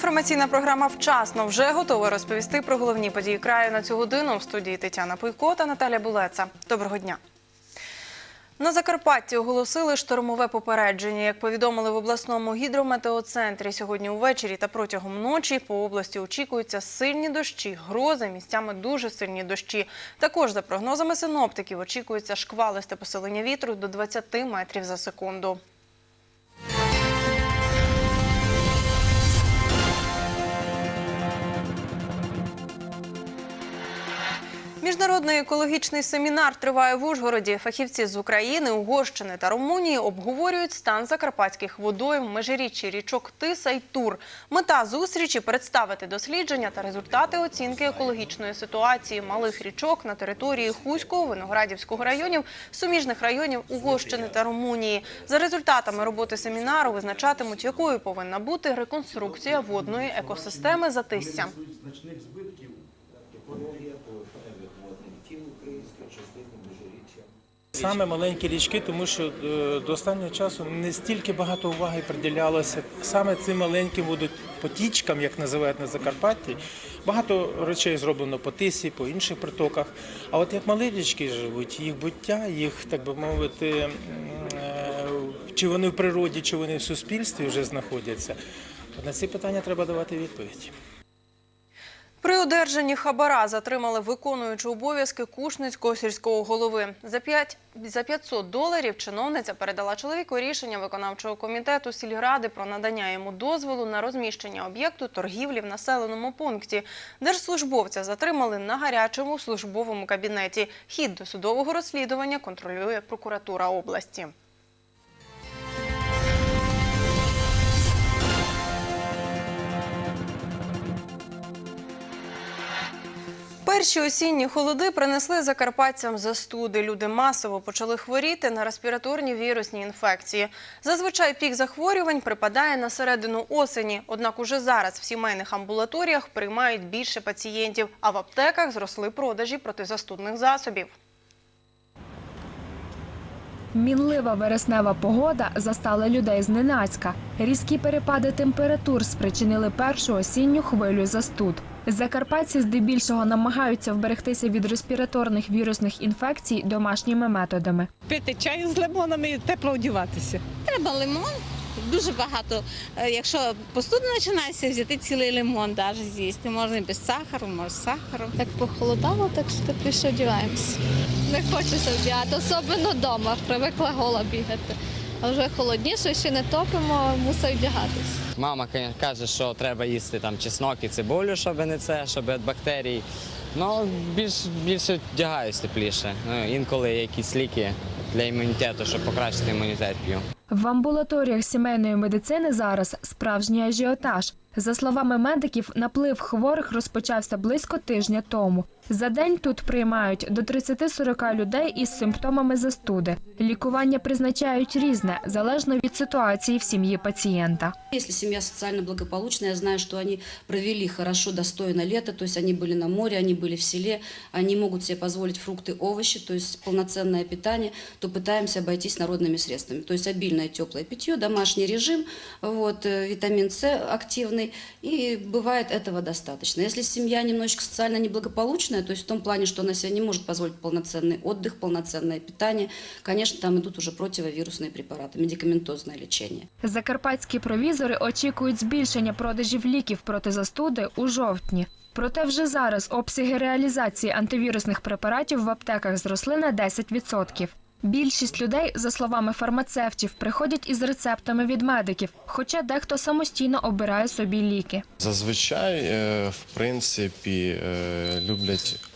Інформаційна програма вчасно вже готова розповісти про головні події краю на цю годину. В студії Тетяна Пуйко та Наталя Булеца. Доброго дня. На Закарпатті оголосили штормове попередження. Як повідомили в обласному гідрометеоцентрі, сьогодні увечері та протягом ночі по області очікуються сильні дощі, грози, місцями дуже сильні дощі. Також, за прогнозами синоптиків, очікується шквалисте посилення вітру до 20 метрів за секунду. Міжнародний екологічний семінар триває в Ужгороді. Фахівці з України, Угорщини та Румунії обговорюють стан закарпатських водойм, межиріччі річок Тиса й Тур. Мета зустрічі представити дослідження та результати оцінки екологічної ситуації малих річок на території Хуського, Виноградівського районів, суміжних районів Угорщини та Румунії. За результатами роботи семінару визначатимуть, якою повинна бути реконструкція водної екосистеми Затисся. значних збитків екологія поверхневих водних тіл української частини Межиріччя. Саме маленькі річки, тому що е, до останнього часу не стільки багато уваги приділялося саме цим маленьким водопотічкам, як називають на Закарпатті. Багато речей зроблено по тисі, по інших притоках. А от як малі річки живуть, їх буття, їх, так би мовити, е, чи вони в природі, чи вони в суспільстві вже знаходяться. На ці питання треба давати відповідь. При одержанні хабара затримали виконуючу обов'язки Кушницького сільського голови. За 5, за 500 доларів чиновниця передала чоловіку рішення виконавчого комітету сільради про надання йому дозволу на розміщення об'єкту торгівлі в населеному пункті. Держслужбовця затримали на гарячому службовому кабінеті. Хід до судового розслідування контролює прокуратура області. Перші осінні холоди принесли закарпатцям застуди. Люди масово почали хворіти на респіраторні вірусні інфекції. Зазвичай пік захворювань припадає на середину осені. Однак уже зараз в сімейних амбулаторіях приймають більше пацієнтів, а в аптеках зросли продажі протизастудних засобів. Мінлива вереснева погода застала людей зненацька. Різкі перепади температур спричинили першу осінню хвилю застуд. Закарпатці здебільшого намагаються вберегтися від респіраторних вірусних інфекцій домашніми методами. пити чаю з лимонами і тепло одягатися. Треба лимон. Дуже багато. Е, Якщо постуда починається, взяти цілий лимон, навіть з'їсти. Можна і без сахару, можна з сахаром. Так похолодало, так що тепліше одягаємося. Не хочеться вдягати, особливо вдома. Привикла гола бігати. А вже холодніше, ще не топимо, мусить вдягатись. Мама каже, що треба їсти там чеснок і цибулю, щоб не це, щоб від бактерій. Ну, більш, більше вдягаюсь тепліше. Ну, інколи якісь ліки для імунітету, щоб покращити імунітет п'ю. В амбулаторіях сімейної медицини зараз справжній ажіотаж. За словами медиків, наплив хворих розпочався близько тижня тому. За день тут приймають до 30-40 людей із симптомами застуди. Лікування призначають різне, залежно від ситуації в сім'ї пацієнта. Если семья социально благополучная, я знаю, что они провели хорошо, достойно лето, то есть они были на море, они были в селе, они могут себе позволить фрукты, овощи, то есть полноценное питание, то пытаемся обойтись народными средствами. То есть обильное теплое питье, домашний режим, вот, э, витамин С активный, и бывает этого достаточно. Если семья немножечко социально неблагополучная, то есть в том плане, что она себе не может позволить полноценный отдых, полноценное питание, конечно, там идут уже противовирусные препараты, медикаментозное лечение. Закарпатські провізори очікують збільшення продажів ліків проти застуди у жовтні. Проте вже зараз обсяги реалізації антивірусних препаратів в аптеках зросли на 10%. Більшість людей, за словами фармацевтів, приходять із рецептами від медиків, хоча дехто самостійно обирає собі ліки. Зазвичай, е, в принципі, е, люблять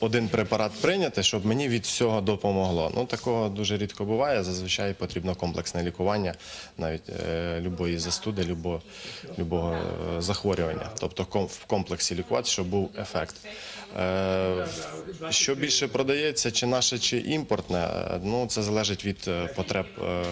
один препарат прийняти, щоб мені від всього допомогло. Ну такого дуже рідко буває. Зазвичай потрібно комплексне лікування, навіть е, любої застуди, любо, любого е, захворювання. Тобто ком- в комплексі лікувати, щоб був ефект. Е, Що більше продається, чи наше, чи імпортне, е, ну це залежить від е, потреб е,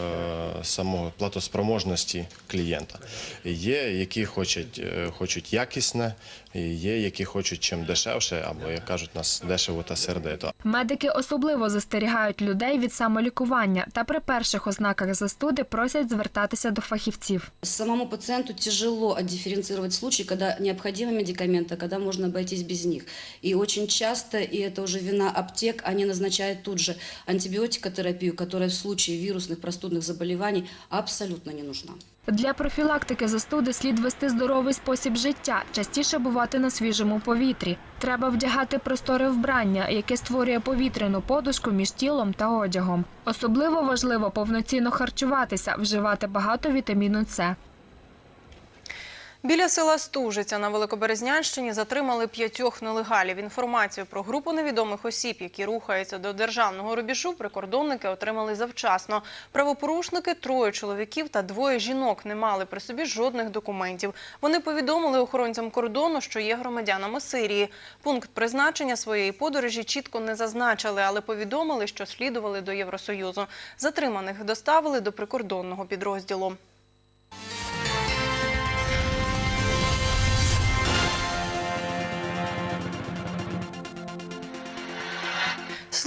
самого платоспроможності клієнта. Є, які хочуть, е, хочуть якісне, є, які хочуть чим дешевше, або як кажуть, на нас дешево та сердито. Медики особливо застерігають людей від самолікування та при перших ознаках застуди просять звертатися до фахівців. Самому пациенту тяжело отдифференцировать случаи, когда необходимы медикаменты, когда можно обойтись без них. И очень часто, и это уже вина аптек, они назначают тут же антибиотикотерапию, которая в случае вирусных простудных заболеваний абсолютно не нужна. Для профілактики застуди слід вести здоровий спосіб життя, частіше бувати на свіжому повітрі. Треба вдягати просторе вбрання, яке створює повітряну подушку між тілом та одягом. Особливо важливо повноцінно харчуватися, вживати багато вітаміну С. Біля села Стужиця на Великоберезнянщині затримали п'ятьох нелегалів. Інформацію про групу невідомих осіб, які рухаються до державного рубежу, прикордонники отримали завчасно. Правопорушники, троє чоловіків та двоє жінок не мали при собі жодних документів. Вони повідомили охоронцям кордону, що є громадянами Сирії. Пункт призначення своєї подорожі чітко не зазначили, але повідомили, що слідували до Євросоюзу. Затриманих доставили до прикордонного підрозділу.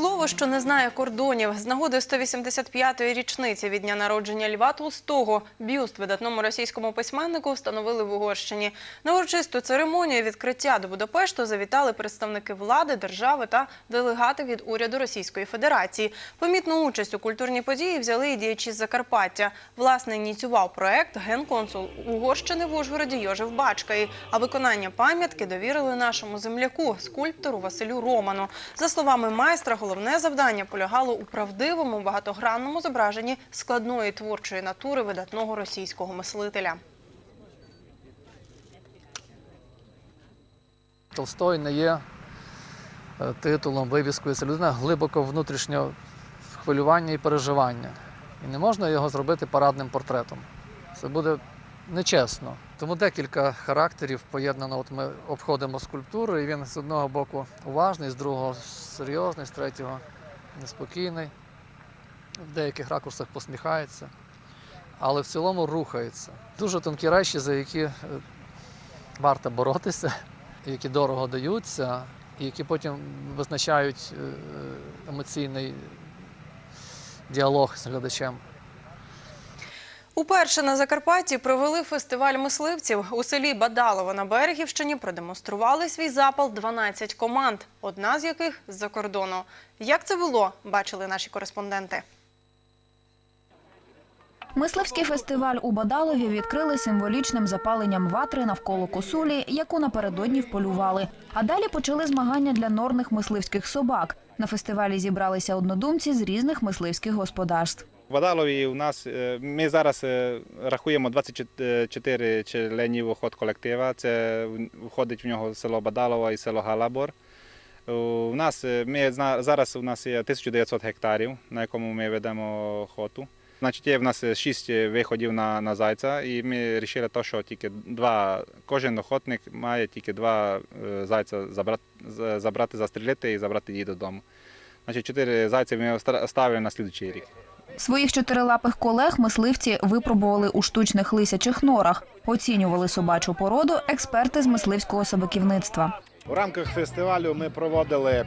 Слово, що не знає кордонів. З нагоди 185-ї річниці від дня народження Льва Толстого бюст видатному російському письменнику встановили в Угорщині. На урочисту церемонію відкриття до Будапешту завітали представники влади, держави та делегати від уряду Російської Федерації. Помітну участь у культурній події взяли і діячі з Закарпаття. Власне, ініціював проект генконсул Угорщини в Ужгороді Йожев Бачкаї. А виконання пам'ятки довірили нашому земляку, скульптору Василю Роману. За словами майстра, головне завдання полягало у правдивому багатогранному зображенні складної творчої натури видатного російського мислителя. Толстой не є е, титулом, вивіскою. Це людина глибоко внутрішнього хвилювання і переживання. І не можна його зробити парадним портретом. Це буде нечесно. Тому декілька характерів поєднано. От ми обходимо скульптуру, і він з одного боку уважний, з другого серйозний, з третього неспокійний. В деяких ракурсах посміхається, але в цілому рухається. Дуже тонкі речі, за які е, варто боротися, які дорого даються, і які потім визначають е, емоційний діалог з глядачем. Уперше на Закарпатті провели фестиваль мисливців. У селі Бадалово на Берегівщині продемонстрували свій запал 12 команд, одна з яких з-за кордону. Як це було, бачили наші кореспонденти. Мисливський фестиваль у Бадалові відкрили символічним запаленням ватри навколо косулі, яку напередодні вполювали. А далі почали змагання для норних мисливських собак. На фестивалі зібралися однодумці з різних мисливських господарств. В Бадалові у нас е, ми зараз е, рахуємо 24 членів охот колектива. Це входить в нього село Бадалова і село Галабор. У нас е, ми зараз у нас є 1900 гектарів, на якому ми ведемо охоту. Значить, є в нас 6 виходів на, на зайця, і ми вирішили, що тільки два, кожен охотник має тільки два е, зайця забрати, забрати, застрілити і забрати її додому. Значить, чотири зайці ми ставили на слідчий рік. Своїх чотирилапих колег мисливці випробували у штучних лисячих норах. Оцінювали собачу породу експерти з мисливського собаківництва. У рамках фестивалю ми проводили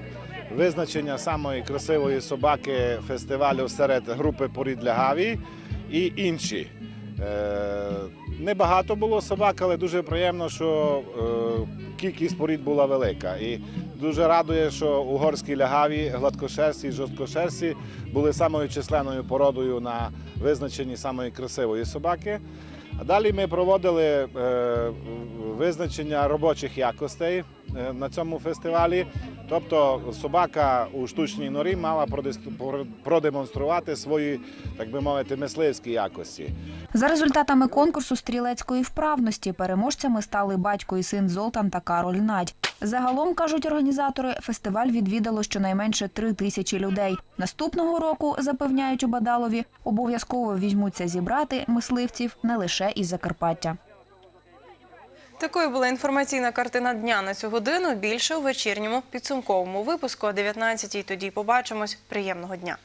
визначення самої красивої собаки фестивалю серед групи порід лягаві і інші. Е, Небагато було собак, але дуже приємно, що е, кількість порід була велика. І дуже радує, що угорські лягаві, гладкошерсті і жорсткошерсті були самою численною породою на визначенні самої красивої собаки. А далі ми проводили е, визначення робочих якостей е, на цьому фестивалі. Тобто собака у штучній норі мала продемонструвати свої, так би мовити, мисливські якості. За результатами конкурсу стрілецької вправності переможцями стали батько і син Золтан та Кароль Надь. Загалом, кажуть організатори, фестиваль відвідало щонайменше три тисячі людей. Наступного року, запевняють у Бадалові, обов'язково візьмуться зібрати мисливців не лише із Закарпаття. Такою була інформаційна картина дня на цю годину. Більше у вечірньому підсумковому випуску о 19-й. Тоді побачимось. Приємного дня.